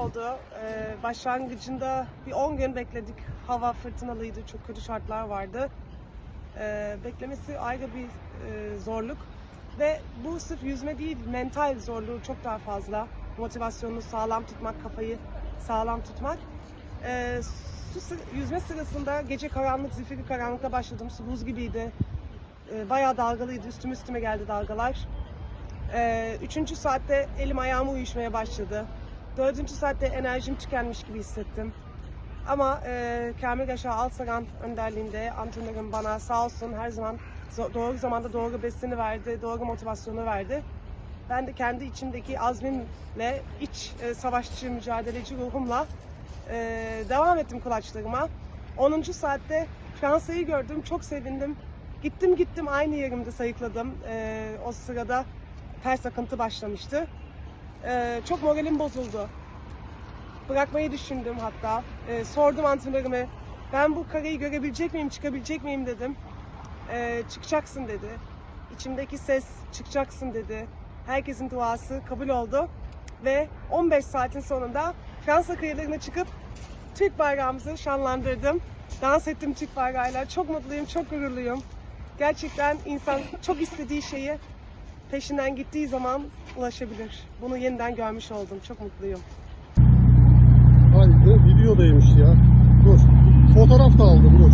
oldu. Ee, başlangıcında bir 10 gün bekledik. Hava fırtınalıydı, çok kötü şartlar vardı. Ee, beklemesi ayrı bir e, zorluk. Ve bu sırf yüzme değil, mental zorluğu çok daha fazla. Motivasyonunu sağlam tutmak, kafayı sağlam tutmak. Ee, su yüzme sırasında gece karanlık, zifiri karanlıkta başladım. Su buz gibiydi. Ee, bayağı dalgalıydı, üstüme üstüme geldi dalgalar. Ee, üçüncü saatte elim ayağım uyuşmaya başladı. Dördüncü saatte enerjim tükenmiş gibi hissettim. Ama e, Kamil Yaşar Alsaran önderliğinde antrenörüm bana sağ olsun her zaman doğru zamanda doğru besini verdi, doğru motivasyonu verdi. Ben de kendi içimdeki azmimle, iç e, savaşçı, mücadeleci ruhumla e, devam ettim kulaçlarıma. 10. saatte Fransa'yı gördüm, çok sevindim. Gittim gittim aynı yerimde sayıkladım. E, o sırada ters akıntı başlamıştı. E, çok moralim bozuldu. Bırakmayı düşündüm hatta. E, sordum antrenörüme, ben bu kareyi görebilecek miyim, çıkabilecek miyim dedim. E, çıkacaksın dedi. İçimdeki ses çıkacaksın dedi. Herkesin duası kabul oldu. Ve 15 saatin sonunda Fransa kıyılarına çıkıp Türk bayrağımızı şanlandırdım. Dans ettim Türk bayrağıyla. Çok mutluyum, çok gururluyum. Gerçekten insan çok istediği şeyi peşinden gittiği zaman ulaşabilir. Bunu yeniden görmüş oldum. Çok mutluyum. Haydi videodaymış ya. Dur. Fotoğraf da aldım dur.